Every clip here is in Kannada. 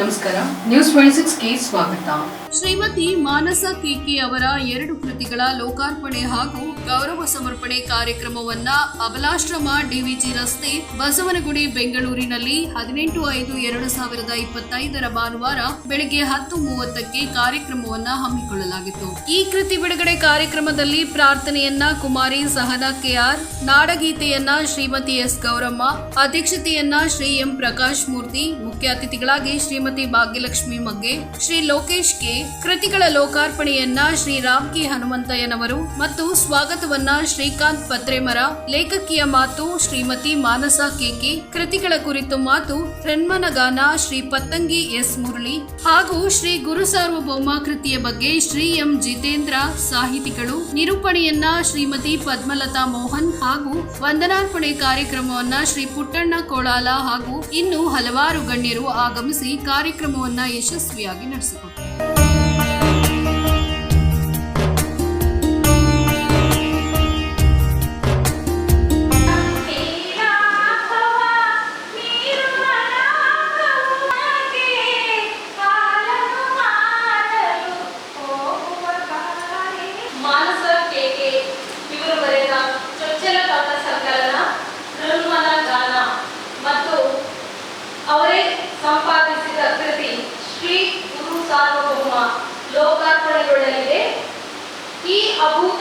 ನಮಸ್ಕಾರ. ನ್ಯೂಸ್ ಟ್ವೆಂಟಿ ಸಿಕ್ಸ್ಗೆ ಸ್ವಾಗತ. ಶ್ರೀಮತಿ ಮಾನಸ ಕೆಕೆ ಅವರ ಎರಡು ಕೃತಿಗಳ ಲೋಕಾರ್ಪಣೆ ಹಾಗೂ ಗೌರವ ಸಮರ್ಪಣೆ ಕಾರ್ಯಕ್ರಮವನ್ನ ಅಬಲಾಶ್ರಮ ಡಿವಿಜಿ ರಸ್ತೆ ಬಸವನಗುಡಿ ಬೆಂಗಳೂರಿನಲ್ಲಿ ಹದಿನೆಂಟು ಐದು ಎರಡು ಸಾವಿರದ ಇಪ್ಪತ್ತೈದರ ಭಾನುವಾರ ಬೆಳಗ್ಗೆ ಹತ್ತು ಮೂವತ್ತಕ್ಕೆ ಕಾರ್ಯಕ್ರಮವನ್ನ ಹಮ್ಮಿಕೊಳ್ಳಲಾಗಿತ್ತು. ಈ ಕೃತಿ ಬಿಡುಗಡೆ ಕಾರ್ಯಕ್ರಮದಲ್ಲಿ ಪ್ರಾರ್ಥನೆಯನ್ನ ಕುಮಾರಿ ಸಹನಾ ಕೆಆರ್ ನಾಡಗೀತೆಯನ್ನ ಶ್ರೀಮತಿ ಎಸ್. ಗೌರಮ್ಮ, ಅಧ್ಯಕ್ಷತೆಯನ್ನ ಶ್ರೀ ಎಂ. ಪ್ರಕಾಶ್ ಮೂರ್ತಿ ಮುಖ್ಯ ಅತಿಥಿಗಳಾಗಿ ಶ್ರೀಮತಿ ಭಾಗ್ಯಲಕ್ಷ್ಮಿ ಮಗ್ಗೆ, ಶ್ರೀ ಲೋಕೇಶ್ ಕೆ ಕೃತಿಗಳ ಲೋಕಾರ್ಪಣೆಯನ್ನ ಶ್ರೀ ರಾಮ್ ಕೆ ಹನುಮಂತಯ್ಯನವರು ಮತ್ತು ಸ್ವಾಗತವನ್ನ ಶ್ರೀಕಾಂತ್ ಪತ್ರೆಮರ, ಲೇಖಕಿಯ ಮಾತು ಶ್ರೀಮತಿ ಮಾನಸ ಕೆಕೆ ಕೃತಿಗಳ ಕುರಿತು ಮಾತು ರನ್ಮನಗಾನ ಶ್ರೀ ಪತ್ತಂಗಿ ಎಸ್. ಮುರಳಿ ಹಾಗೂ ಶ್ರೀ ಗುರು ಸಾರ್ವಭೌಮ ಕೃತಿಯ ಬಗ್ಗೆ ಶ್ರೀ ಎಂ. ಜಿತೇಂದ್ರ ಸಾಹಿತಿಗಳು. ನಿರೂಪಣೆಯನ್ನ ಶ್ರೀಮತಿ ಪದ್ಮಲತಾ ಮೋಹನ್ ಹಾಗೂ ವಂದನಾರ್ಪಣೆ ಕಾರ್ಯಕ್ರಮವನ್ನ ಶ್ರೀ ಪುಟ್ಟಣ್ಣ ಕೋಳಾಲ ಹಾಗೂ ಇನ್ನು ಹಲವಾರು ಗಣ್ಯರು ಆಗಮಿಸಿ ಕಾರ್ಯಕ್ರಮವನ್ನು ಯಶಸ್ವಿಯಾಗಿ ನಡೆಸಿಕೊಟ್ಟರು. ಈ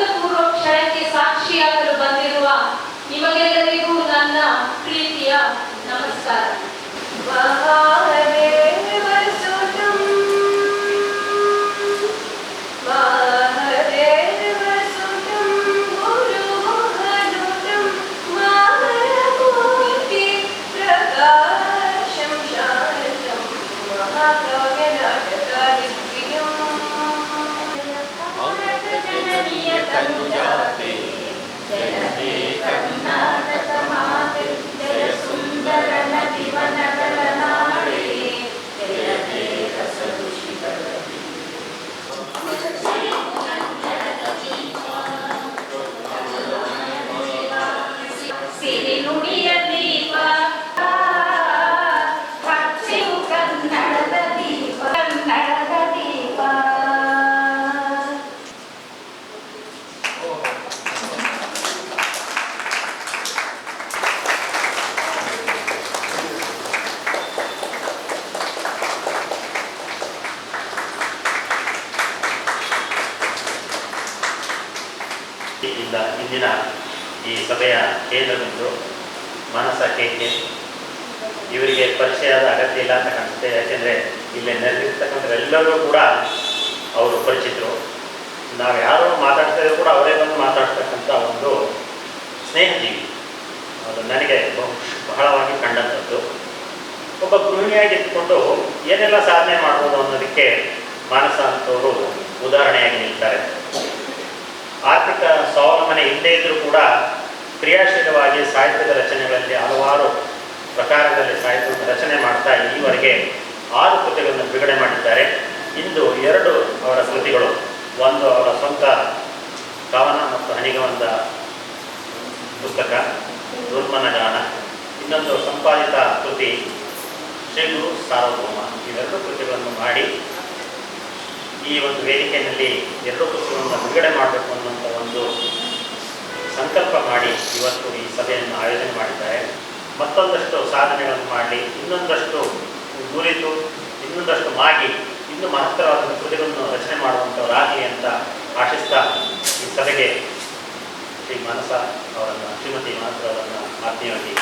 ಸಭೆಯ ಮನಸ್ಸ ಕೇಕೆ ಇವರಿಗೆ ಪರಿಚಯದ ಅಗತ್ಯ ಇಲ್ಲ ಅಂತ ಕಾಣಿಸುತ್ತೆ. ಯಾಕೆಂದರೆ ಇಲ್ಲಿ ಎಲ್ಲರೂ ಕೂಡ ಅವರು ಪರಿಚಿತರು. ನಾವು ಯಾರು ಮಾತಾಡ್ತಾ ಇದ್ರು ಕೂಡ ಅವರೇ ಬಂದು ಮಾತಾಡ್ತಕ್ಕಂಥ ಒಂದು ಸ್ನೇಹಜೀವಿ. ಅದು ನನಗೆ ಬಹು ಬಹಳವಾಗಿ ಕಂಡಂಥದ್ದು. ಒಬ್ಬ ಗೃಹಿಣಿಯಾಗಿದ್ದುಕೊಂಡು ಏನೆಲ್ಲ ಸಾಧನೆ ಮಾಡ್ಬೋದು ಅನ್ನೋದಕ್ಕೆ ಮಾನಸ ಅಂತವರು ಉದಾಹರಣೆಯಾಗಿ ನಿಲ್ತಾರೆ. ಆರ್ಥಿಕ ಸ್ವಾವಲಂಬನೆ ಇಲ್ಲದೇ ಇದ್ದರೂ ಕೂಡ ಕ್ರಿಯಾಶೀಲವಾಗಿ ಸಾಹಿತ್ಯದ ರಚನೆಗಳಲ್ಲಿ ಹಲವಾರು ಪ್ರಕಾರದಲ್ಲಿ ಸಾಹಿತ್ಯವನ್ನು ರಚನೆ ಮಾಡ್ತಾ ಈವರೆಗೆ ಆರು ಕೃತಿಗಳನ್ನು ಬಿಡುಗಡೆ ಮಾಡಿದ್ದಾರೆ. ಇಂದು ಎರಡು ಅವರ ಕೃತಿಗಳು, ಒಂದು ಅವರ ಸ್ವಂತ ಕವನ ಮತ್ತು ಹನಿಗವಂದ ಪುಸ್ತಕ ಗಾನ, ಇನ್ನೊಂದು ಸಂಪಾದಿತ ಕೃತಿ, ಶ್ರೀ ಗುರು ಸಾರ್ವಭೌಮ. ಇವೆರಡು ಕೃತಿಗಳನ್ನು ಮಾಡಿ ಈ ಒಂದು ವೇದಿಕೆಯಲ್ಲಿ ಎರಡು ಕೃತಿಗಳನ್ನು ಬಿಡುಗಡೆ ಮಾಡಬೇಕು ಅನ್ನುವಂಥ ಒಂದು ಸಂಕಲ್ಪ ಮಾಡಿ ಇವತ್ತು ಈ ಸಭೆಯನ್ನು ಆಯೋಜನೆ ಮಾಡಿದ್ದಾರೆ. ಮತ್ತೊಂದಷ್ಟು ಸಾಧನೆಗಳನ್ನು ಮಾಡಲಿ ಇನ್ನೊಂದಷ್ಟು ಗುರಿತು ಇನ್ನೊಂದಷ್ಟು ಮಾಡಿ ಇನ್ನೂ ಮಹತ್ತರವಾದ ಕೃತಿಗಳನ್ನು ರಚನೆ ಮಾಡುವಂಥವರಾಗಲಿ ಅಂತ ಆಶಿಸ್ತಾ ಈ ಸಭೆಗೆ ಶ್ರೀ ಮನಸ ಅವರನ್ನು, ಶ್ರೀಮತಿ ಮಾನಸ ಅವರನ್ನು ಆತ್ಮೀಯವಾಗಿ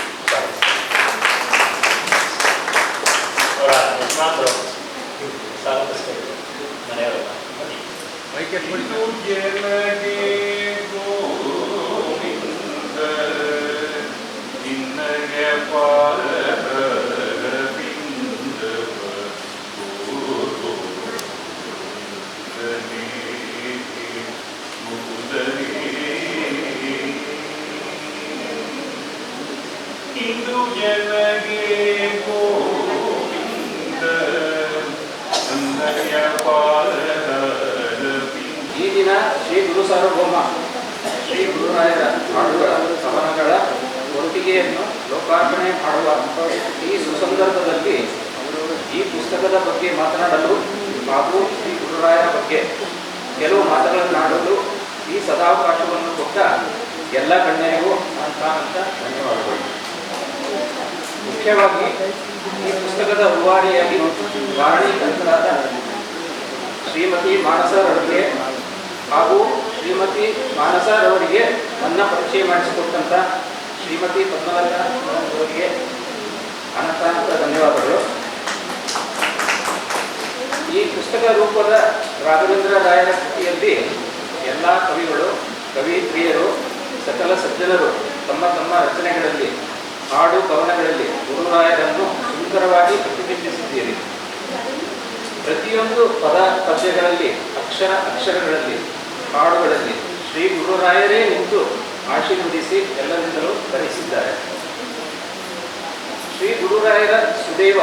ಸ್ವಾಗತಿಸ್ತಾರೆ ಅವರ ಮೈಕೆ ಕುರಿತು ಇದ್ದಾರೆ ಈ ದಿನ ಶ್ರೀ ಗುರು ಸಾರ್ವಭೌಮ ಶ್ರೀ ಗುರುರಾಯರ ಹಾಡುಗಳ ಕವನಗಳ ಕೊಡುಗೆಯನ್ನು ಲೋಕಾರ್ಪಣೆ ಮಾಡುವ ಈ ಸುಸಂದರ್ಭದಲ್ಲಿ ಈ ಪುಸ್ತಕದ ಬಗ್ಗೆ ಮಾತನಾಡಲು ಹಾಗೂ ಶ್ರೀ ಗುರುರಾಯರ ಬಗ್ಗೆ ಕೆಲವು ಮಾತುಗಳನ್ನಾಡಲು ಈ ಸದಾವಕಾಶವನ್ನು ಕೊಟ್ಟ ಎಲ್ಲ ಗಣ್ಯರಿಗೂ ಅಂತ ಅಂತ ಧನ್ಯವಾದಗಳು. ಮುಖ್ಯವಾಗಿ ಈ ಪುಸ್ತಕದ ರೂವಾರಿಯಾಗಿ ಕಾರಣೀಕರ್ತರಾದ ಶ್ರೀಮತಿ ಮಾನಸರವರಿಗೆ ಹಾಗೂ ಶ್ರೀಮತಿ ಮಾನಸರವರಿಗೆ ನನ್ನ ಪರಿಚಯ ಮಾಡಿಸಿಕೊಟ್ಟಂತ ಶ್ರೀಮತಿ ಪದ್ಮಲತಾ ಅನಂತ ಧನ್ಯವಾದಗಳು. ಈ ಪುಸ್ತಕ ರೂಪದ ರಾಘವೇಂದ್ರ ರಾಯರ ಕೃತಿಯಲ್ಲಿ ಎಲ್ಲ ಕವಿಗಳು ಕವಿತ್ರಿಯರು ಸಕಲ ಸಜ್ಜನರು ತಮ್ಮ ತಮ್ಮ ರಚನೆಗಳಲ್ಲಿ, ಹಾಡು ಕವನಗಳಲ್ಲಿ ಗುರುರಾಯರನ್ನು ಸುಂದರವಾಗಿ ಪ್ರತಿಬಿಂಬಿಸಿದ್ದೀರಿ. ಪ್ರತಿಯೊಂದು ಪದ ಪದ್ಯಗಳಲ್ಲಿ, ಅಕ್ಷರ ಅಕ್ಷರಗಳಲ್ಲಿ, ಹಾಡುಗಳಲ್ಲಿ ಶ್ರೀ ಗುರುರಾಯರೇ ನಿಂತು ಆಶೀರ್ವದಿಸಿ ಎಲ್ಲರಿಂದಲೂ ಕರೆಸಿದ್ದಾರೆ ಶ್ರೀ ಗುರುರಾಯರ ಸುದೇವ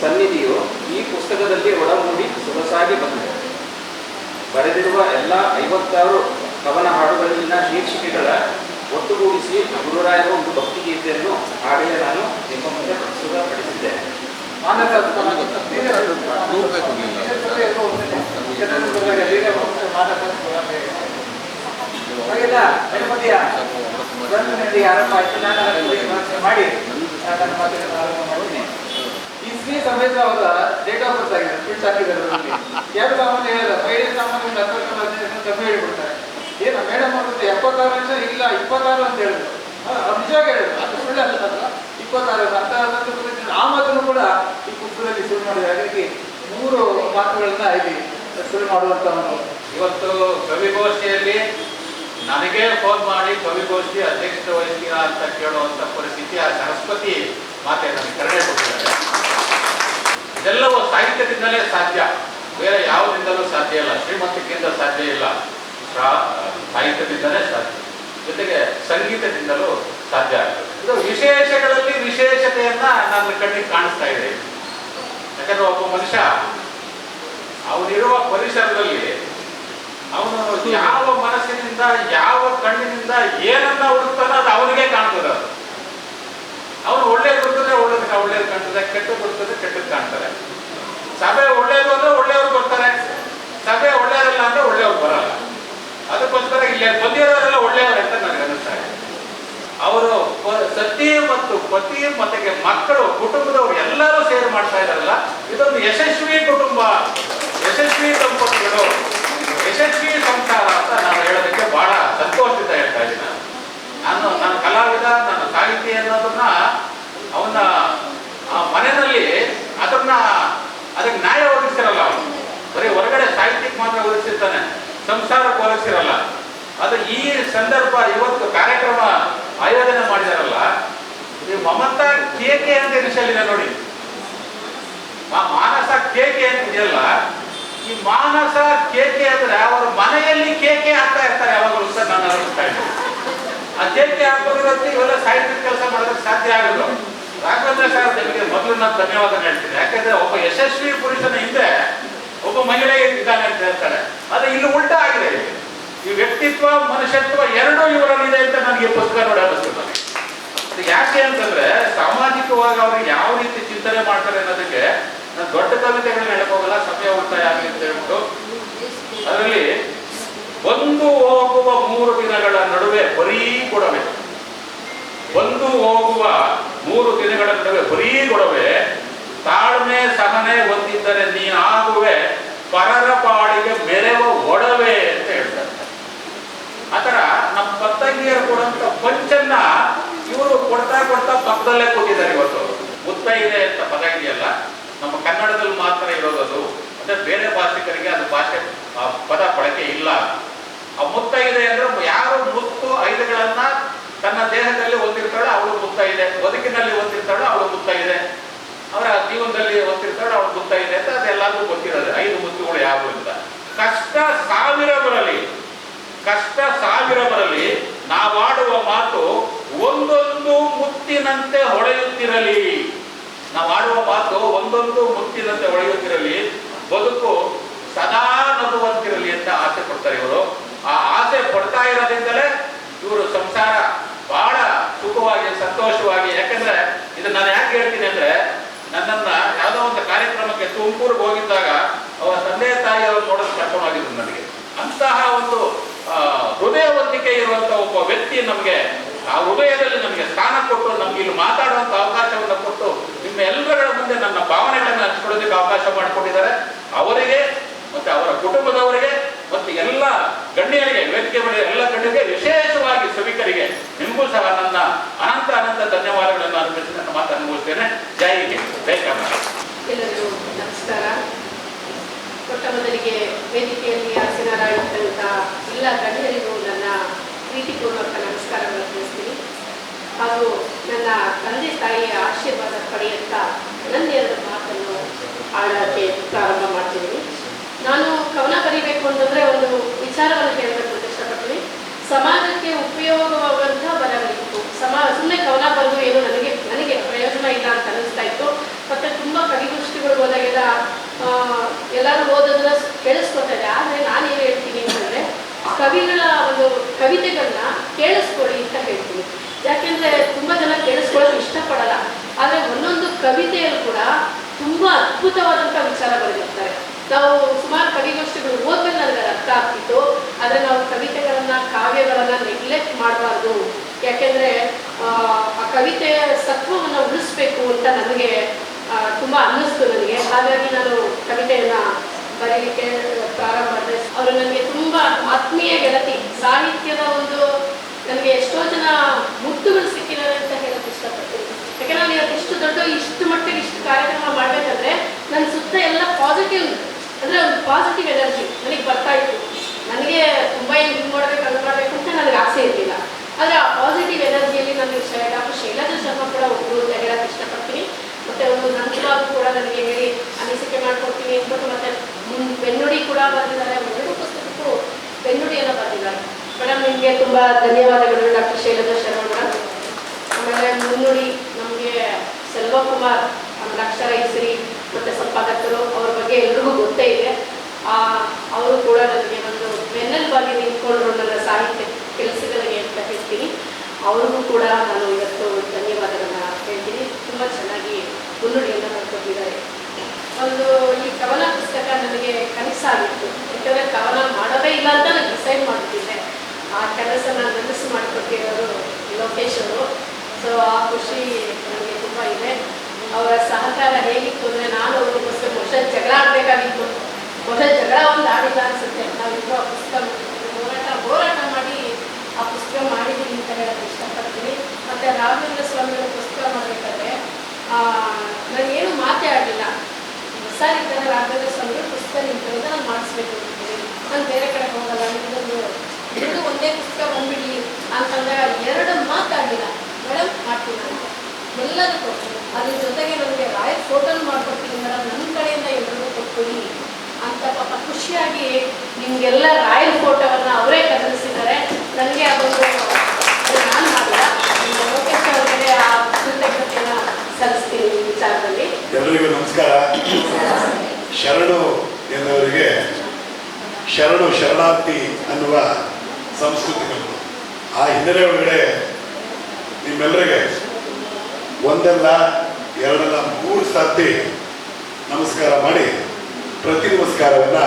ಸನ್ನಿಧಿಯು ಈ ಪುಸ್ತಕದಲ್ಲಿ ಒಳಮೂಡಿ ಸೊಗಸಾಗಿ ಬಂದಿದೆ. ಬರೆದಿರುವ ಎಲ್ಲ ಐವತ್ತಾರು ಕವನ ಹಾಡುಗಳಲ್ಲಿನ ಶೀರ್ಷಿಕೆಗಳ ಒಟ್ಟುಗೂಡಿಸಿ ಗುರುರಾಯರ ಒಂದು ಭಕ್ತಿಗೀತೆಯನ್ನು ಆಗಲೇ ನಾನು. ನಿಮ್ಮ ಮುಂದೆ ಪ್ರಸ್ತುತಪಡಿಸಿದ್ದೇನೆ ನೆಮ್ಮದಿಯ ಗಂಧನೊಂದಿಗೆ ಆರಂಭ ಆಯ್ತು ನಾನು ಮಾಡಿ ನಾನು ನನ್ನ ಮಾತುಗಳನ್ನು ಆರಂಭ ಮಾಡ್ತೀನಿ ಇಸ್ವಿ ಸಮೇತ ಅವರ ಡೇಟ್ ಆಫ್ ಬರ್ತ್ ಆಗಿದೆ. ಎರಡು ಸಾಮಾನ್ಯ ಹೇಳಿದ ಮಹಿಳೆ ಸಾಮಾನ್ಯ ಒಂದು ಹತ್ತು ವರ್ಷ ಹದಿನೈದು ಕಮ್ಮಿ ಹೇಳಿಬಿಡ್ತಾರೆ ಏನು ಮೇಡಮ್ ಅವ್ರದ್ದು ಎಪ್ಪತ್ತಾರು ವರ್ಷ ಇಲ್ಲ, ಇಪ್ಪತ್ತಾರು ಅಂತ ಹೇಳಿದ್ರು ನಿಜವಾಗಿ ಹೇಳಿದ್ರು, ಅದು ಇಪ್ಪತ್ತಾರು ಅಂತ. ಆ ಮಾತನ್ನು ಕೂಡ ಈ ಪುಸ್ತಕದಲ್ಲಿ ಸುಳ್ಳು ಮಾಡಿದೆ ಮೂರು ಮಾತುಗಳನ್ನ ಇಲ್ಲಿ ಶುರು ಮಾಡುವಂತ ಒಂದು ಇವತ್ತು ಕವಿಗೋಷ್ಠಿಯಲ್ಲಿ ನನಗೆ ಫೋನ್ ಮಾಡಿ ಕವಿಗೋಷ್ಠಿ ಅಧ್ಯಕ್ಷತೆ ವಹಿಸ್ತೀರಾ ಅಂತ ಕೇಳುವಂತ ಪರಿಸ್ಥಿತಿ ಆ ಸರಸ್ವತಿ ಮಾತೆ ನನಗೆ ಕರೆ ಕೊಟ್ಟಿದ್ದಾರೆ. ಇದೆಲ್ಲವೂ ಸಾಹಿತ್ಯದಿಂದಲೇ ಸಾಧ್ಯ. ಬೇರೆ ಯಾವುದರಿಂದಲೂ ಸಾಧ್ಯ ಇಲ್ಲ. ಶ್ರೀಮಂತಿಕೆಯಿಂದ ಸಾಧ್ಯ ಇಲ್ಲ. ಸಾಹಿತ್ಯದಿಂದಲೇ ಸಾಧ್ಯ. ಜೊತೆಗೆ ಸಂಗೀತದಿಂದಲೂ ಸಾಧ್ಯ ಆಗ್ತದೆ. ಇದು ವಿಶೇಷಗಳಲ್ಲಿ ವಿಶೇಷತೆಯನ್ನ ನನ್ನ ಕಣ್ಣಿಗೆ ಕಾಣಿಸ್ತಾ ಇದೆ. ಯಾಕಂದ್ರೆ ಒಬ್ಬ ಮನುಷ್ಯ, ಅವನಿರುವ ಪರಿಸರದಲ್ಲಿ ಅವನು ಯಾವ ಮನಸ್ಸಿನಿಂದ, ಯಾವ ಕಣ್ಣಿನಿಂದ ಏನನ್ನ ಹುಡುಕ್ತಾನೋ ಅದು ಅವನಿಗೆ ಕಾಣ್ತದೆ ಅವನು ಒಳ್ಳೇದು ಬರ್ತದೆ ಒಳ್ಳೇದಕ್ಕೆ ಒಳ್ಳೇದು ಕಾಣ್ತದೆ ಕೆಟ್ಟದ್ದು ಬರ್ತದೆ ಕೆಟ್ಟದ್ದು ಕಾಣ್ತಾರೆ ಸಭೆ ಒಳ್ಳೇದು ಅಂದ್ರೆ ಒಳ್ಳೆಯವ್ರು ಬರ್ತಾರೆ, ಸಭೆ ಒಳ್ಳೇದಲ್ಲ ಅಂದ್ರೆ ಒಳ್ಳೆಯವ್ರು ಬರಲ್ಲ. ಅದಕ್ಕೋಸ್ಕರ ಇಲ್ಲಿ ಬಂದಿರೋರೆಲ್ಲ ಒಳ್ಳೆಯವರು ಅಂತ ನನಗೆ ಅನಿಸ್ತಾರೆ ಅವರು ಸತಿ ಮತ್ತು ಪತಿ ಮತ್ತೆ ಮಕ್ಕಳು, ಕುಟುಂಬದವರು ಎಲ್ಲರೂ ಸೇರಿ ಮಾಡ್ತಾ ಇದಾರಲ್ಲ ಇದೊಂದು ಯಶಸ್ವಿ ಕುಟುಂಬ. ಯಶಸ್ವಿ ದಂಪತಿಗಳು. ಯಶಸ್ವಿ ಸಂಸಾರ ಅಂತ ನಾನು ಹೇಳೋದಕ್ಕೆ ಬಹಳ ಸಂತೋಷದಿಂದ ಹೇಳ್ತಾ ಇದ್ದೀನಿ. ನಾನು. ನಾನು ನನ್ನ ಕಲಾವಿದ, ನನ್ನ ಸಾಹಿತ್ಯ ಅನ್ನೋದನ್ನ ಅವನ ಮನೆಯಲ್ಲಿ ಅದನ್ನ, ಅದಕ್ಕೆ ನ್ಯಾಯ ಒದಗಿಸಿರಲ್ಲ ಅವನು. ಬರೀ ಹೊರಗಡೆ ಸಾಹಿತ್ಯಕ್ಕೆ ಮಾತ್ರ ಒದಗಿಸಿರ್ತಾನೆ ಸಂಸಾರಕ್ಕೆ ಒದಗಿಸಿರಲ್ಲ. ಅದು ಈ ಸಂದರ್ಭ ಇವತ್ತು ಕಾರ್ಯಕ್ರಮ ಆಯೋಜನೆ ಮಾಡಿದಾರಲ್ಲ, ಈ ಮಮತಾ ಕೇಕೆ ಅಂತ ಇನಿಷಿಯಲ್ ನೋಡಿ. ಆ ಮಾನಸ ಕೇಕೆ ಅಂತ ಇದೆಯಲ್ಲ ಈ ಮಾನಸ ಕೇಕೆ ಅಂದ್ರೆ ಅವರ ಮನೆಯಲ್ಲಿ ಕೇಕೆ ಹಾಕ್ತಾ ಇರ್ತಾರೆ ಯಾವಾಗಲೂ ಸರ್ ನಾನು ಅನಿಸ್ತಾ ಇದ್ದೀನಿ ಆ ಕೇಕೆ ಹಾಕೋದ್ರಂತೆ ಇವೆಲ್ಲ ಸಾಹಿತ್ಯ ಕೆಲಸ ಮಾಡೋದಕ್ಕೆ ಸಾಧ್ಯ ಆಗಲ್ಲ ರಾಘವೇಂದ್ರ ಸರ್ ನಿಮಗೆ ಮೊದಲು ನಾನು ಧನ್ಯವಾದ ಹೇಳ್ತೀನಿ. ಯಾಕಂದ್ರೆ ಒಬ್ಬ ಯಶಸ್ವಿ ಪುರುಷನ ಹಿಂದೆ ಒಬ್ಬ ಮಹಿಳೆ ಇದ್ದಾನೆ ಅಂತ ಹೇಳ್ತಾರೆ ಅದು ಇಲ್ಲಿ ಉಲ್ಟಾ ಆಗಿದೆ. ಈ ವ್ಯಕ್ತಿತ್ವ, ಮನುಷ್ಯತ್ವ ಎರಡೂ ಇವರಲ್ಲಿದೆ ಅಂತ ನನಗೆ ಪುಸ್ತಕ ನೋಡಿ ಅನಿಸ್ತದೆ ಯಾಕೆ ಅಂತಂದ್ರೆ ಸಾಮಾಜಿಕವಾಗಿ ಅವ್ರಿಗೆ ಯಾವ ರೀತಿ ಚಿಂತನೆ ಮಾಡ್ತಾರೆ ಅನ್ನೋದಕ್ಕೆ ದೊಡ್ಡ ಕವಿತೆಗಳನ್ನ ಹೇಳಕ್ ಹೋಗಲ್ಲ, ಸಮಯ ಉಳಿತಾಯ ಆಗಲಿ ಅಂತ ಹೇಳ್ಬಿಟ್ಟು. ಅದರಲ್ಲಿ ಒಂದು ಹೋಗುವ ಮೂರು ದಿನಗಳ ನಡುವೆ ಬರೀ ಕೊಡವೆ. ಒಂದು ಹೋಗುವ ಮೂರು ದಿನಗಳ ನಡುವೆ ಬರೀ ಕೊಡವೆ. ತಾಳ್ಮೆ, ಸಹನೆ ಹೊಂದಿದ್ದರೆ ನೀ ಆಗುವೆ ಪರರ ಪಾಡಿಗೆ ಮೆರೆವ ಒಡವೆ ಅಂತ ಹೇಳ್ತಾರೆ. ಆತರ ನಮ್ಮ ಪತ್ತಂಗಿಯರು ಕೊಡುವಂತ ಪಂಚನ್ನ ಇವರು ಕೊಡ್ತಾ ಕೊಡ್ತಾ ಪಕ್ಕದಲ್ಲೇ ಕೊಟ್ಟಿದ್ದಾರೆ ಇವತ್ತು. ಮುತ್ತೈದೆ ಅಂತ ಪದ ಇದೆಯಲ್ಲ ನಮ್ಮ ಕನ್ನಡದಲ್ಲಿ ಮಾತ್ರ ಇರೋದು ಅಂದ್ರೆ ಬೇರೆ ಭಾಷಿಕರಿಗೆ ಅದು ಭಾಷೆ ಪದ ಬಳಕೆ ಇಲ್ಲ. ಆ ಮುತ್ತೈದೆ ಅಂದ್ರೆ ಯಾರು ಮುತ್ತು ಐದುಗಳನ್ನ ತನ್ನ ದೇಹದಲ್ಲಿ ಹೊತ್ತಿರ್ತಾಳೆ ಅವಳು ಮುತ್ತೈದೆ. ಬದುಕಿನಲ್ಲಿ ಹೊತ್ತಿರ್ತಾಳೆ ಅವಳು ಮುತ್ತೈದೆ. ಅವರ ಜೀವನದಲ್ಲಿ ಹೊತ್ತಿರ್ತಾಳೆ ಅವಳು ಮುತ್ತೈದೆ ಅಂತ ಅದೆಲ್ಲರಿಗೂ ಗೊತ್ತಿರೋದು. ಐದು ಮುತ್ತುಗಳು ಯಾವುವು ಅಂತ. ಕಷ್ಟ ಸಾವಿರ ಬರಲಿ ಕಷ್ಟ ಸಾವಿರ ಬರಲಿ ನಾವಾಡುವ ಮಾತು ಒಂದೊಂದು ಮುತ್ತಿನಂತೆ ಹೊಳೆಯುತ್ತಿರಲಿ. ನಾವಾಡುವ ಮಾತು ಒಂದೊಂದು ಮುತ್ತಿನಂತೆ ಒಳೆಯುತ್ತಿರಲಿ ಬದುಕು ಸದಾ ನಗುವಂತಿರಲಿ ಅಂತ ಆಸೆ ಪಡ್ತಾರೆ ಇವರು. ಆ ಆಸೆ ಪಡ್ತಾ ಇರೋದ್ರಿಂದಲೇ ಇವರು ಸಂಸಾರ ಬಹಳ ಸುಖವಾಗಿ, ಸಂತೋಷವಾಗಿ, ಯಾಕಂದ್ರೆ ಇದು ನಾನು ಯಾಕೆ ಹೇಳ್ತೀನಿ ಅಂದ್ರೆ, ನನ್ನನ್ನ ಯಾವುದೋ ಒಂದು ಕಾರ್ಯಕ್ರಮಕ್ಕೆ ತುಮಕೂರಿಗೆ ಹೋಗಿದ್ದಾಗ ಅವರ ತಂದೆ ತಾಯಿಯವರು ನೋಡೋದು ಕಷ್ಟವಾಗಿದ್ರು ನನಗೆ. ಅಂತಹ ಒಂದು ಹೃದಯವಂತಿಕೆ ಇರುವಂತ ಒಬ್ಬ ವ್ಯಕ್ತಿ ನಮಗೆ ಆ ಹೃದಯದಲ್ಲಿ ನಮಗೆ ಸ್ಥಾನ ಕೊಟ್ಟು ನಮ್ಗೆ ಇಲ್ಲಿ ಮಾತಾಡುವಂತ ಅವಕಾಶವನ್ನು ಕೊಟ್ಟು ನಿಮ್ಮ ಎಲ್ಲರ ಮುಂದೆ ನನ್ನ ಭಾವನೆಗಳನ್ನು ಹಂಚ್ಕೊಳ್ಳೋದಕ್ಕೆ ಅವಕಾಶ ಮಾಡಿಕೊಟ್ಟಿದ್ದಾರೆ. ಅವರಿಗೆ ಮತ್ತೆ ಅವರ ಕುಟುಂಬದವರಿಗೆ ಮತ್ತು ಎಲ್ಲ ಗಣ್ಯರಿಗೆ, ವೇದಿಕೆ ಮೇಲೆ ಎಲ್ಲ ಗಣ್ಯರಿಗೆ ವಿಶೇಷವಾಗಿ ಸಭಿಕರಿಗೆ ನಿಮಗೂ ಸಹ ನನ್ನ ಅನಂತ ಅನಂತ ಧನ್ಯವಾದಗಳನ್ನು ಅರ್ಪಿಸಿ ನನ್ನ ಮಾತನ್ನು ಮುಗಿಸ್ತೇನೆ. ಜೈ ಹಿಂದ್, ಜೈ ಕರ್ನಾಟಕ. ಎಲ್ಲರಿಗೂ ನಮಸ್ಕಾರ. ಕೊಟ್ಟ ಮೊದಲಿಗೆ ವೇದಿಕೆಯಲ್ಲಿ ಆಸೀನರಾಗಿದ್ದಂಥ ಎಲ್ಲ ಗಣ್ಯರಿಗೂ ನನ್ನ ಪ್ರೀತಿಪೂರ್ವಕ ನಮಸ್ಕಾರಗಳನ್ನು ತಿಳಿಸ್ತೀನಿ. ಹಾಗೂ ನನ್ನ ತಂದೆ ತಾಯಿಯ ಆಶೀರ್ವಾದ ಪಡೆಯುತ್ತಾ ನನ್ನೆರಡು ಮಾತನ್ನು ಆಡೋಕ್ಕೆ ಪ್ರಾರಂಭ ಮಾಡ್ತಿದ್ದೀನಿ ನಾನು ಕವನ ಬರೀಬೇಕು ಅಂತಂದ್ರೆ ಒಂದು ವಿಚಾರವನ್ನು ಹೇಳಬೇಕು ಅಂತ ಇಷ್ಟಪಡ್ತೀನಿ ಸಮಾಜಕ್ಕೆ ಉಪಯೋಗವಾಗುವಂಥ ಬರಬೇಕು ಸಮಾ ಸುಮ್ಮನೆ ಕವನ ಬರೆದು ಏನು ನನಗೆ ನನಗೆ ಪ್ರಯೋಜನ ಇಲ್ಲ ಅಂತ ಅನಿಸ್ತಾ ಇತ್ತು. ಮತ್ತೆ ತುಂಬಾ ಕವಿಗೋಷ್ಠಿಗಳು ಹೋದಾಗೆಲ್ಲ ಎಲ್ಲರೂ ಓದೋದನ್ನ ಕೇಳಿಸ್ಕೊತಾ ಇದೆ ಆದರೆ ನಾನೇನು ಹೇಳ್ತೀನಿ ಅಂತಂದ್ರೆ, ಕವಿಗಳ ಒಂದು ಕವಿತೆಗಳನ್ನ ಕೇಳಿಸ್ಕೊಳ್ಳಿ ಅಂತ ಹೇಳ್ತೀನಿ. ಯಾಕೆಂದ್ರೆ ತುಂಬಾ ಜನ ಕೇಳಿಸ್ಕೊಳ್ಳೋದು ಇಷ್ಟಪಡಲ್ಲ. ಆದರೆ ಕವಿತೆಯಲ್ಲೂ ಕೂಡ ತುಂಬ ಅದ್ಭುತವಾದಂಥ ವಿಚಾರ ಬರೆದಿರ್ತಾರೆ ನಾವು ಸುಮಾರು ಕವಿಗೋಷ್ಠಿಗಳು ಓದ್ಮೇಲೆ ನನಗೆ ಅರ್ಥ ಆಗ್ತಿತ್ತು. ಆದರೆ ನಾವು ಕವಿತೆಗಳನ್ನು, ಕಾವ್ಯಗಳನ್ನು ನೆಗ್ಲೆಕ್ಟ್ ಮಾಡಬಾರ್ದು. ಯಾಕೆಂದರೆ, ಆ ಕವಿತೆಯ ಸತ್ವವನ್ನು ಉಳಿಸ್ಬೇಕು ಅಂತ ನನಗೆ ತುಂಬ ಅನ್ನಿಸ್ತು ನನಗೆ. ಹಾಗಾಗಿ ನಾನು ಕವಿತೆಯನ್ನ ಬರೀಲಿಕ್ಕೆ ಪ್ರಾರಂಭ ಮಾಡಿದೆ. ಅವರು ನನಗೆ ತುಂಬ ಆತ್ಮೀಯ ಗೆಳತಿ, ಸಾಹಿತ್ಯದ ಒಂದು, ನನಗೆ ಎಷ್ಟೋ ಜನ ಮುತ್ತುಗಳು ಸಿಕ್ಕಿದ್ದಾರೆ ಅಂತ ಹೇಳಕ್ಕೆ ಇಷ್ಟಪಡ್ತೀನಿ ಯಾಕಂದ್ರೆ ನಾನು ಇವತ್ತು ಇಷ್ಟು ಮಟ್ಟಿಗೆ ಇಷ್ಟು ಕಾರ್ಯಕ್ರಮ ಮಾಡಬೇಕಂದ್ರೆ ನನ್ನ ಸುತ್ತ ಎಲ್ಲ ಪಾಸಿಟಿವ್ ಅಂದರೆ ಒಂದು ಪಾಸಿಟಿವ್ ಎನರ್ಜಿ ನನಗೆ ಬರ್ತಾ ಇತ್ತು. ನನಗೆ ತುಂಬಾ ಏನು ಇದು ಮಾಡಬೇಕು ಮಾಡಬೇಕು ಅಂತ ನನಗೆ ಆಸೆ ಇರಲಿಲ್ಲ. ಆದರೆ ಆ ಪಾಸಿಟಿವ್ ಎನರ್ಜಿಯಲ್ಲಿ ನನಗೆ ಡಾಕ್ಟರ್ ಶೈಲಜಾ ಶರ್ಮಾ ಕೂಡ ಒಬ್ಬರು ಅಂತ ಹೇಳಕ್ಕೆ ಇಷ್ಟಪಡ್ತೀನಿ. ಮತ್ತು ಒಂದು ನಂತರವಾಗೂ ಕೂಡ ನನಗೆ ಹೇಳಿ ಅನಿಸಿಕೆ ಮಾಡ್ಕೊಡ್ತೀನಿ. ಅಂದ್ಬಿಟ್ಟು ಮತ್ತೆ ಬೆನ್ನುಡಿ ಕೂಡ ಬಂದಿದ್ದಾರೆ. ಎರಡು ಪುಸ್ತಕಕ್ಕೂ ಬೆನ್ನುಡಿಯನ್ನು ಬಂದಿದ್ದಾರೆ. ಮೇಡಮ್ ನಿಮಗೆ ತುಂಬ ಧನ್ಯವಾದಗಳು, ಡಾಕ್ಟರ್ ಶೈಲಜಾ ಶರ್ಮ ಆಮೇಲೆ ಮುನ್ನುಡಿ ಸೆಲ್ವಕುಮಾರ್ ಆಮೇಲೆ ಅಕ್ಷರ ಮತ್ತೆ ಸಂಪಾದಕರು ಅವ್ರ ಬಗ್ಗೆ ಎಲ್ರಿಗೂ ಗೊತ್ತೇ ಇದೆ. ಆ, ಅವರು ಕೂಡ ನನಗೆ ಒಂದು ಬೆನ್ನೆಲುಬಾಗಿ ನಿಂತ್ಕೊಂಡ್ರು ನನ್ನ ಸಾಹಿತ್ಯ ಕೆಲಸಗಳಿಗೆ ಅಂತ ಹೇಳ್ತೀನಿ. ಅವ್ರಿಗೂ ಕೂಡ ನಾನು ಇವತ್ತು ಧನ್ಯವಾದಗಳನ್ನ ಹೇಳ್ತೀನಿ. ತುಂಬ ಚೆನ್ನಾಗಿ ಮುನ್ನುಡಿಯನ್ನು ಬರ್ಕೊಟ್ಟಿದ್ದಾರೆ ಒಂದು ಈ ಕವನ ಪುಸ್ತಕ ನನಗೆ ಕನಸಾಗಿತ್ತು. ಯಾಕಂದರೆ ಕವನ ಮಾಡೋದೇ ಇಲ್ಲ ಅಂತ ನಾನು ಡಿಸೈಡ್ ಮಾಡ್ತಿದ್ದೆ. ಆ ಕನಸನ್ನ ನನಸು ಮಾಡಿಕೊಟ್ಟಿರೋರು ಲೋಕೇಶ್ ಅವರು. ಸೊ ಆ ಖುಷಿ ಅವರ ಸಹಕಾರ ಹೇಗಿತ್ತು ಅಂದರೆ ನಾನು ಅವ್ರಿಗೋಸ್ಕರ ಬಹುಶಃ ಜಗಳ ಆಡಬೇಕಾಗಿತ್ತು. ಬಹುಶಃ ಜಗಳ ಒಂದು ಆಡಿಲ್ಲ ಅನಿಸುತ್ತೆ. ನಾವಿಬ್ಬರು ಆ ಪುಸ್ತಕ ಹೋರಾಟ ಹೋರಾಟ ಮಾಡಿ ಆ ಪುಸ್ತಕ ಮಾಡಿದ್ದೀನಿ ಅಂತ ಹೇಳಕ್ಕೆ ಇಷ್ಟಪಡ್ತೀನಿ. ಮತ್ತು ರಾಘವೇಂದ್ರ ಸ್ವಾಮಿಗಳ ಪುಸ್ತಕ ಮಾಡಬೇಕಾದ್ರೆ ನನಗೇನು ಮಾತೇ ಆಡಲಿಲ್ಲ ಹೊಸ ಇದ್ದಾರೆ ರಾಘವೇಂದ್ರ ಸ್ವಾಮಿಗಳು ಪುಸ್ತಕ ನಿಂತಿರೋದು ನಾನು ಮಾಡಿಸ್ಬೇಕು ನಾನು ಬೇರೆ ಕಡೆ ಹೋಗಲ್ಲ ಇದೊಂದು ಇದು ಒಂದೇ ಪುಸ್ತಕ ಬಂದ್ಬಿಡಿ ಅಂತಂದಾಗ ಎರಡು ಮಾತಾಡಲಿಲ್ಲ ಮೇಡಮ್ ಮಾಡ್ತೀನಿ ಅಂತ. ಎಲ್ಲದಕ್ಕೂ ಅದ್ರ ಜೊತೆಗೆ ನನಗೆ ರಾಯಲ್ ಫೋಟೋನು ಮಾಡ್ಕೊಡ್ತೀನಿ ಮೇಡಮ್ ನನ್ನ ಕಡೆಯಿಂದ ಎಲ್ರಿಗೂ ಕೊಟ್ಬಿಡಿ ಅಂತ ಪಾಪ ಖುಷಿಯಾಗಿ ನಿಮಗೆಲ್ಲ ರಾಯಲ್ ಫೋಟೋವನ್ನು ಅವರೇ ಕದಲಿಸಿದ್ದಾರೆ. ನನಗೆ ಅದೊಂದು ನಾನು ವಿಚಾರದಲ್ಲಿ. ಎಲ್ಲರಿಗೂ ನಮಸ್ಕಾರ. ಶರಣು ಎನ್ನುವರಿಗೆ ಶರಣು ಶರಣಾರ್ಥಿ ಅನ್ನುವ ಸಂಸ್ಕೃತಿಗಳು ಆ ಹಿನ್ನೆಲೆ ಒಳಗಡೆ ನಿಮ್ಮೆಲ್ಲರಿಗೆ ಒಂದಲ್ಲ ಎರಡಲ್ಲ ಮೂರು ಸರ್ತಿ ನಮಸ್ಕಾರ ಮಾಡಿ ಪ್ರತಿ ನಮಸ್ಕಾರವನ್ನ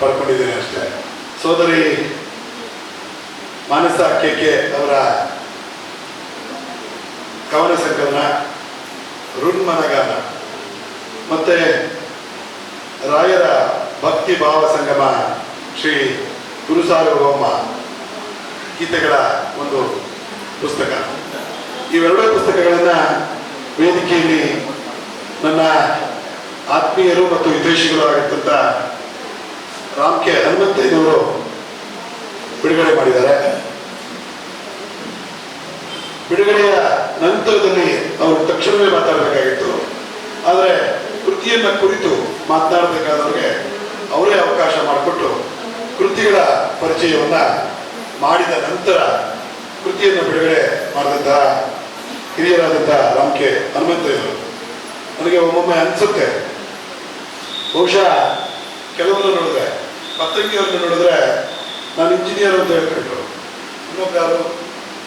ಪಡ್ಕೊಂಡಿದ್ದೇನೆ ಅಷ್ಟೇ. ಸೋದರಿ ಮಾನಸ ಕೆಕೆ ಅವರ ಕವನ ಸಂಕಲನ ಋಣ್ಮನಗಾನ ಮತ್ತೆ ರಾಯರ ಭಕ್ತಿ ಭಾವ ಸಂಗಮ ಶ್ರೀ ಗುರುಸಾರ್ವಭೌಮ ಗೀತೆಗಳ ಒಂದು ಪುಸ್ತಕ. ಇವೆರಡೂ ಪುಸ್ತಕಗಳನ್ನು ವೇದಿಕೆಯಲ್ಲಿ ನನ್ನ ಆತ್ಮೀಯರು ಮತ್ತು ಹಿತೈಷಿಗಳು ಆಗಿರ್ತಂಥ ರಾಮ್ ಕೆ ಹನುಮಂತಯ್ಯನವರು ಬಿಡುಗಡೆ ಮಾಡಿದ್ದಾರೆ. ಬಿಡುಗಡೆಯ ನಂತರದಲ್ಲಿ ಅವರು ತಕ್ಷಣವೇ ಮಾತಾಡಬೇಕಾಗಿತ್ತು. ಆದರೆ ಕೃತಿಯನ್ನ ಕುರಿತು ಮಾತನಾಡಬೇಕಾದವ್ರಿಗೆ ಅವರೇ ಅವಕಾಶ ಮಾಡಿಕೊಟ್ಟು ಕೃತಿಗಳ ಪರಿಚಯವನ್ನ ಮಾಡಿದ ನಂತರ ಕೃತಿಯನ್ನು ಬಿಡುಗಡೆ ಮಾಡಿದಂತಹ ಹಿರಿಯರಾದಂತಹ ರಾಮಕೆ ಹನುಮಂತಯ್ಯವರು ನನಗೆ ಒಮ್ಮೊಮ್ಮೆ ಅನಿಸುತ್ತೆ. ಬಹುಶಃ ಕೆಲವರು ನೋಡಿದ್ರೆ ಪತಂಗಿಯವ್ರನ್ನ ನೋಡಿದ್ರೆ ನಾನು ಇಂಜಿನಿಯರ್ ಅಂತ ಹೇಳ್ಕೊಂಡ್ರು ಇನ್ನೊಬ್ಬರು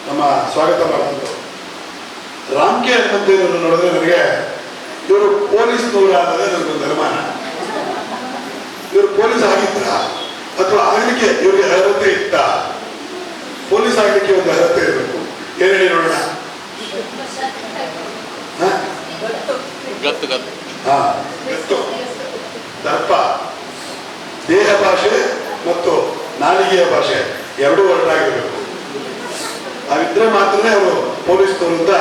ನಮ್ಮ ಸ್ವಾಗತ ಮಾಡಿದ್ರು ರಾಮ್ ಕೆ ಹನುಮಂತಯ್ಯವ್ರನ್ನ ನೋಡಿದ್ರೆ ನನಗೆ ಇವರು ಪೊಲೀಸ್ನವರು ಅನ್ನೋದೇ ನನಗೊಂದು ಅನುಮಾನ. ಇವರು ಪೊಲೀಸ್ ಆಗಿದ್ದ ಅಥವಾ ಆಗಲಿಕ್ಕೆ ಇವರಿಗೆ ಅರ್ಹತೆ ಇತ್ತ ಪೊಲೀಸ್ ಆಗಲಿಕ್ಕೆ ಒಂದು ಅರ್ಹತೆ ಇರಬೇಕು. ಏನೇಳಿ ನೋಡೋಣ? ಗತ್ತು ಗತ್ತು. ಹಾ, ಗತ್ತು ದರ್ಪ ದೇಹ ಭಾಷೆ ಮತ್ತು ನಾಲಿಗೆಯ ಭಾಷೆ ಎರಡೂ ಹೊರಟಾಗಿರ್ಬೇಕು ಅವಿದ್ರೆ ಮಾತ್ರನೇ ಅವರು ಪೊಲೀಸ್ನವರು ಅಂತ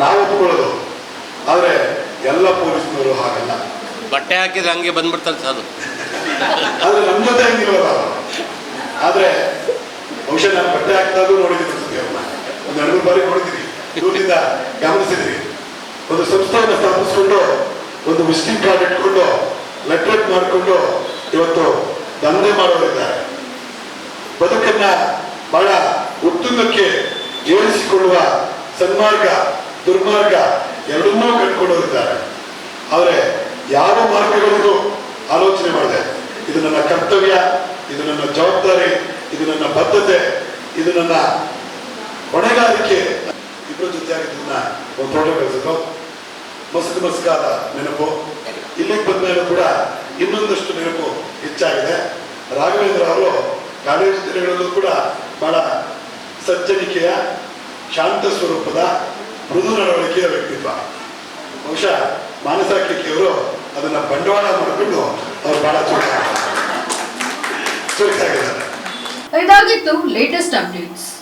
ನಾವು ಒಪ್ಕೊಳ್ಳೋದು. ಆದ್ರೆ ಎಲ್ಲ ಪೊಲೀಸ್ನವರು ಹಾಗಲ್ಲ. ಬಟ್ಟೆ ಹಾಕಿದ್ರೆ ಹಂಗೆ ಬಂದ್ಬಿಡ್ತಾರೆ ಸರ್ ಆದರೆ ನಮ್ಮ ಜೊತೆ ಹಂಗಿಲ್ವಲ್ಲ ಆದರೆ ಬಹುಶಃ ನಾನು ಬಟ್ಟೆ ಹಾಕಿದಾಗೂ ನೋಡಿದ್ದೀನಿ ಅವ್ರನ್ನ ಒಂದು ಎರಡು ಬಾರಿ ನೋಡಿದ್ದೀನಿ. ದೂರದಿಂದ ಗಮನಿಸಿದ್ರಿ. ಒಂದು ಸಂಸ್ಥೆಯನ್ನು ಸ್ಥಾಪಿಸ್ಕೊಂಡು, ಒಂದು ವಿಸಿಟಿಂಗ್ ಕಾರ್ಡ್ ಇಟ್ಕೊಂಡು ಲೆಟ್ರೇಟ್ ಮಾಡಿಕೊಂಡು ಇವತ್ತು ದಂಧೆ ಮಾಡೋರಿದ್ದಾರೆ. ಬದುಕನ್ನ ಬಹಳ ಉತ್ತುಂಗಕ್ಕೆ ಏರಿಸಿಕೊಳ್ಳುವ ಸನ್ಮಾರ್ಗ, ದುರ್ಮಾರ್ಗ ಎರಡನ್ನೂ ಕಂಡುಕೊಳ್ಳೋರಿದ್ದಾರೆ ಆದರೆ ಯಾವ ಮಾರ್ಗಗಳಿಗೂ ಆಲೋಚನೆ ಮಾಡಿದೆ. ಇದು ನನ್ನ ಕರ್ತವ್ಯ, ಇದು ನನ್ನ ಜವಾಬ್ದಾರಿ, ಇದು ನನ್ನ ಬದ್ಧತೆ, ಇದು ನನ್ನ ಹೊಣೆಗಾರಿಕೆ ಇಬ್ಬರ ಜೊತೆಯಾಗಿದ್ದನ್ನ ಒಂದು ಫೋಟೋ ಕಳಿಸಿದ್ರು ಮಸ್ಕ್ ಮಸ್ಕಾದ ನೆನಪು ಇಲ್ಲಿಗೆ ಬಂದ ಮೇಲೆ ಕೂಡ ಇನ್ನೊಂದಷ್ಟು ನೆನಪು ಹೆಚ್ಚಾಗಿದೆ. ರಾಘವೇಂದ್ರ ಅವರು ಕಾಲೇಜು ದಿನಗಳಲ್ಲೂ ಕೂಡ ಬಹಳ ಸಜ್ಜನಿಕೆಯ ಶಾಂತ ಸ್ವರೂಪದ ಮೃದು ನಡವಳಿಕೆಯ ವ್ಯಕ್ತಿತ್ವ. ಬಹುಶಃ ಮಾನಸ ಕಿಕ್ಕಿಯವರು ಅದನ್ನ ಬಂಡವಾಳ ಮಾಡಿಕೊಂಡು ಅವರು ಬಹಳ ಚುರುಕಾಗಿದ್ದಾರೆ ಇದಾಗಿತ್ತು ಲೇಟೆಸ್ಟ್ ಅಪ್ಡೇಟ್ಸ್